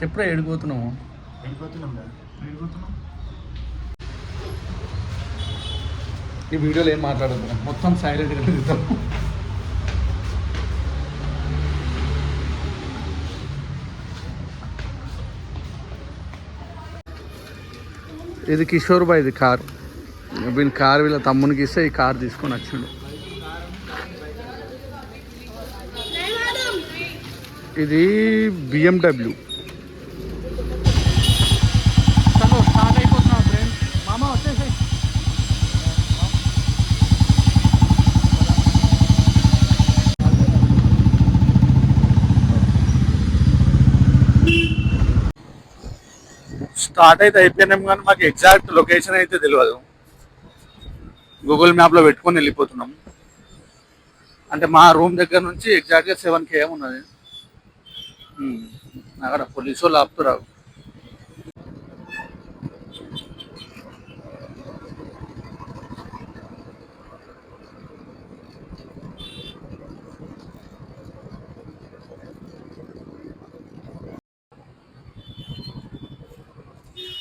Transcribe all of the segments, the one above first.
చెప్పురా వెళ్ళిపోతున్నాం వెళ్ళిపోతున్నాం ఈ వీడియోలో ఏం మాట్లాడదు మొత్తం సైలెంట్గా తిరుగుతాం. ఇది కిషోర్ బాయ్ ఇది కార్. వీళ్ళ కార్ వీళ్ళ తమ్మునికి ఇస్తే ఈ కార్ తీసుకొని వచ్చిండు. ఇది బిఎండబ్ల్యూ స్టార్ట్ అయితే అయిపోయినాం కానీ మాకు ఎగ్జాక్ట్ లొకేషన్ అయితే తెలియదు గూగుల్ మ్యాప్లో పెట్టుకొని వెళ్ళిపోతున్నాం. అంటే మా రూమ్ దగ్గర నుంచి ఎగ్జాక్ట్గా సెవెన్ కేఎం ఉన్నది. అక్కడ పోలీసు వాళ్ళు ఆపుతున్నారు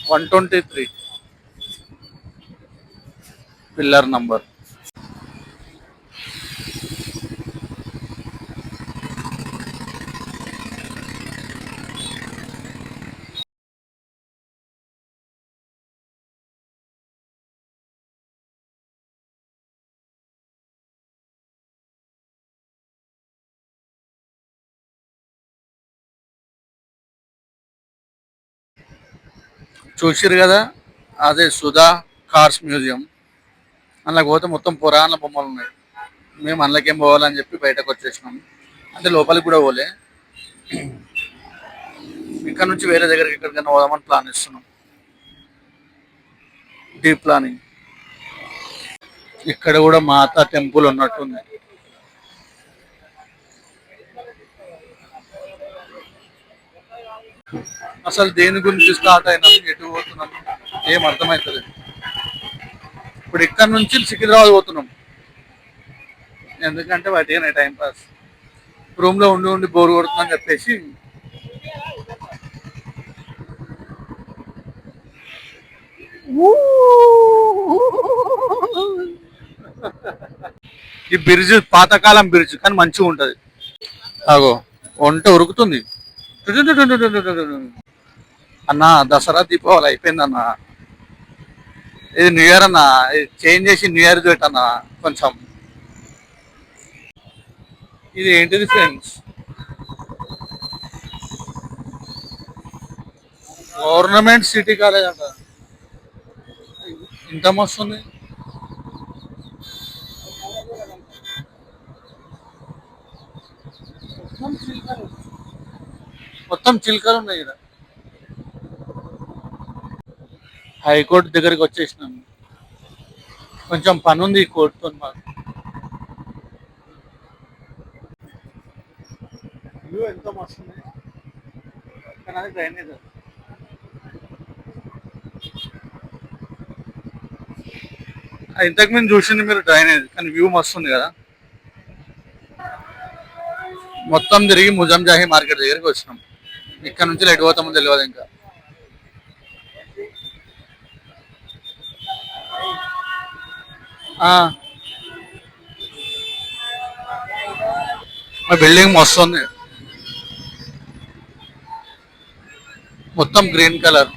one twenty three pillar number చూసిరు కదా? అదే సుధా కార్స్ మ్యూజియం. అందులోకి పోతే మొత్తం పురాణ బొమ్మలు ఉన్నాయి. మేము అందులోకేం పోవాలని చెప్పి బయటకు వచ్చేసినాం. అంటే లోపలికి కూడా పోలే. ఇక్కడ నుంచి వేరే దగ్గరికి ఎక్కడికైనా పోదామని ప్లాన్ ఇస్తున్నాం డీప్ ప్లానింగ్. ఇక్కడ కూడా మాతా టెంపుల్ ఉన్నట్టుంది. అసలు దేని గురించి స్టార్ట్ అయినాం ఎటు పోతున్నాను ఏం అర్థమవుతుంది ఇప్పుడు ఇక్కడ నుంచి సికింద్రాబాద్ పోతున్నాం. ఎందుకంటే వాటి టైం పాస్ రూమ్లో ఉండి ఉండి బోర్ కొడుతుందని చెప్పేసి. ఈ బ్రిడ్జ్ పాతకాలం బ్రిడ్జ్ కానీ మంచిగా ఉంటుంది అగో వంట ఉరుకుతుంది. అన్న దసరా దీపావళి అయిపోయింది అన్న ఇది న్యూ ఇయర్ అన్న. చేంజ్ చేసి న్యూ ఇయర్ పెట్టన్న కొంచెం. ఇది ఏంటిది ఫ్రెండ్స్? గవర్నమెంట్ సిటీ కాలేజ్ అంట. ఇంత మస్తుంది మొత్తం చిలుకలు ఉన్నాయి ఇక్కడ హైకోర్టు దగ్గరికి వచ్చేసినాం. కొంచెం పని ఉంది ఈ కోర్టుతో మాకు. వ్యూ ఎంతో మస్తుంది? కానీ అది. డ్రైనేజ్ ఇంతకుముందు ఇంతకు ముందు చూసింది మీరు డ్రైనేజ్ కానీ వ్యూ మస్తు ఉంది కదా. మొత్తం తిరిగి ముజంజాహి మార్కెట్ దగ్గరికి వచ్చినాం. ఇక్కడ నుంచి లైట్ పోతామో తెలియదు ఇంకా. ఆ. బిల్డింగ్ మస్తు ఉంది. మొత్తం గ్రీన్ కలర్.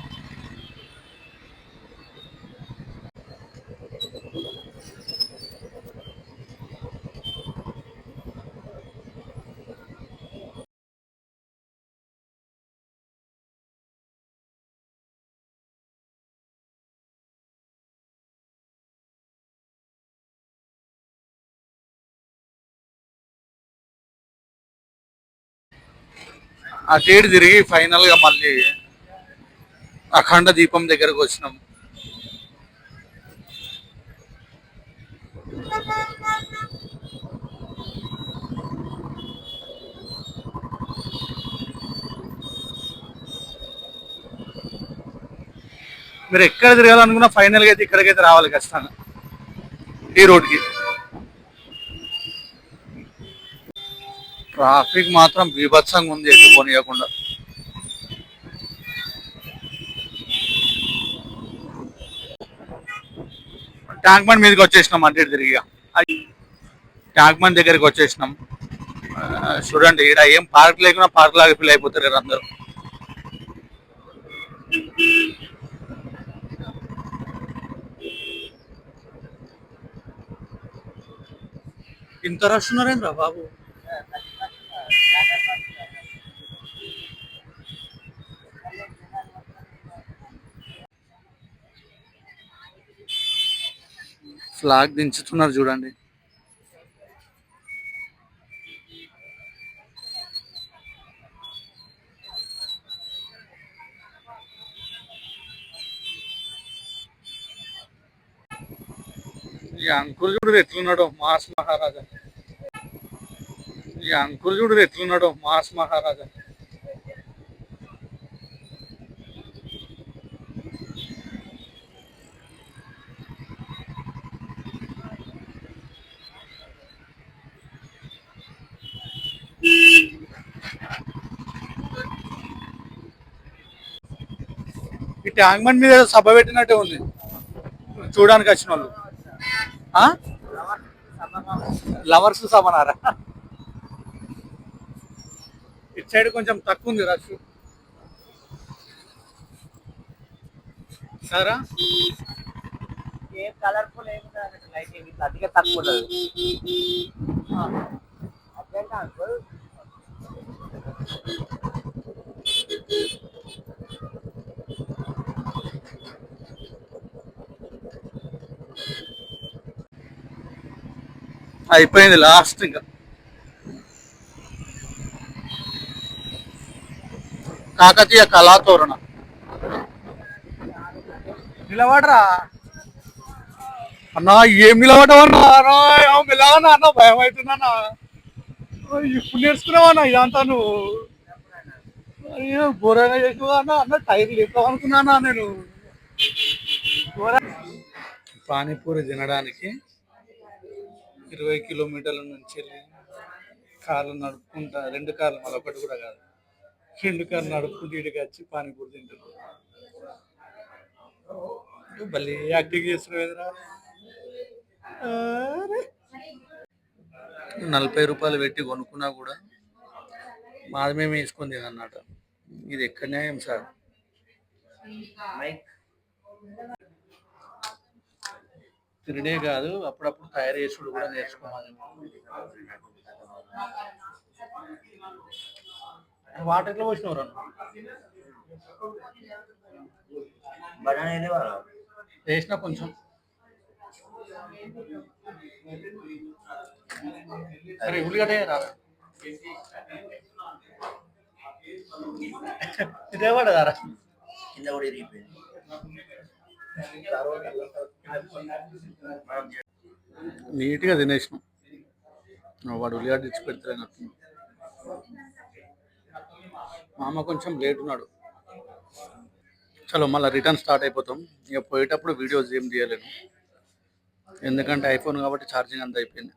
అటు ఇటు తిరిగి ఫైనల్గా మళ్ళీ అఖండ దీపం దగ్గరకు వచ్చినాం. మీరు ఎక్కడ తిరగాలనుకున్నా ఫైనల్గా అయితే ఇక్కడికైతే రావాలి ఖచ్చితంగా. ఈ రోడ్కి ట్రాఫిక్ మాత్రం బీభత్సంగా ఉంది ఎటు పోనీయకుండా. ట్యాంక్ బండ్ మీదకి వచ్చేసినాం అంటే తిరిగి. ట్యాంక్ బండ్ దగ్గరికి వచ్చేసినాం. చూడండి ఇక్కడ ఏం పార్క్ లేకుండా పార్క్ లాగా ఫీల్ అయిపోతారు కదా అందరూ. ఇంత రష్ ఉన్నారేంద్రా బాబు? ఫ్లాగ్ దించుతున్నారు చూడండి. ఈ అంకుల్ చూడు ఎట్లున్నాడు మాస్ మహారాజా. ఈ అంకుల్ చూడు ఎట్లున్నాడు మాస్ మహారాజా. ఈ ట్యాంక్ బండ్ మీద సభ పెట్టినట్టే ఉంది. చూడడానికి వచ్చిన వాళ్ళు. ఆ? లవర్స్ సభనారా ఇటు సైడ్ కొంచెం తక్కువ ఉంది రష్. సరా? ఏం కలర్ఫుల్ తక్కువ ఉండదు. అయిపోయింది లాస్ట్ ఇంకా. కాకతీయ కళాతోరణ. నిలబడరా. అన్నా ఏం నిలబడవన్నా? అన్నా ఏం నిలవనా అన్న భయం అవుతుందన్నా. ఇప్పుడు నేర్చుకున్నావన్నా ఇదంతా నువ్వు? ఘోరంగా చేసినావా అన్న? అన్న టైర్ లేపావు అనుకున్నానా నేను? పానీపూరి తినడానికి ఇరవై కిలోమీటర్ల నుంచి వెళ్ళి కార్లు నడుపుకుంటా రెండు కార్లు మళ్ళీ ఒకటి కూడా కాదు. రెండు కార్లు నడుపుకుంటూ వచ్చి పానీపూరి తింటారు మళ్ళీ యాక్టింగ్ చేస్తున్నావు ఎదురా నలభై రూపాయలు పెట్టి కొనుక్కున్నా కూడా మాది మేము వేసుకుంది అన్నమాట ఇది ఎక్కడ న్యాయం సార్? మైక్ కాదు అప్పుడప్పుడు తయారు చేసుడు కూడా నేర్చుకోవాలి. వాటర్ ఎట్లా పోసినవరు వేసిన కొంచెం. సరే ఉల్లిగడ్డ ఇదే పడదారా కింద కూడా ఇరిగిపోయింది. నీట్గా తినేసినాం. వాడు ఉల్లిగడ్డ ఇచ్చి పెడతారని అర్థం. మామ కొంచెం లేట్ ఉన్నాడు. చలో మళ్ళీ రిటర్న్ స్టార్ట్ అయిపోతాం. ఇక పోయేటప్పుడు వీడియోస్ ఏం తీయలేను. ఎందుకంటే ఐఫోన్ కాబట్టి ఛార్జింగ్ అంత అయిపోయింది.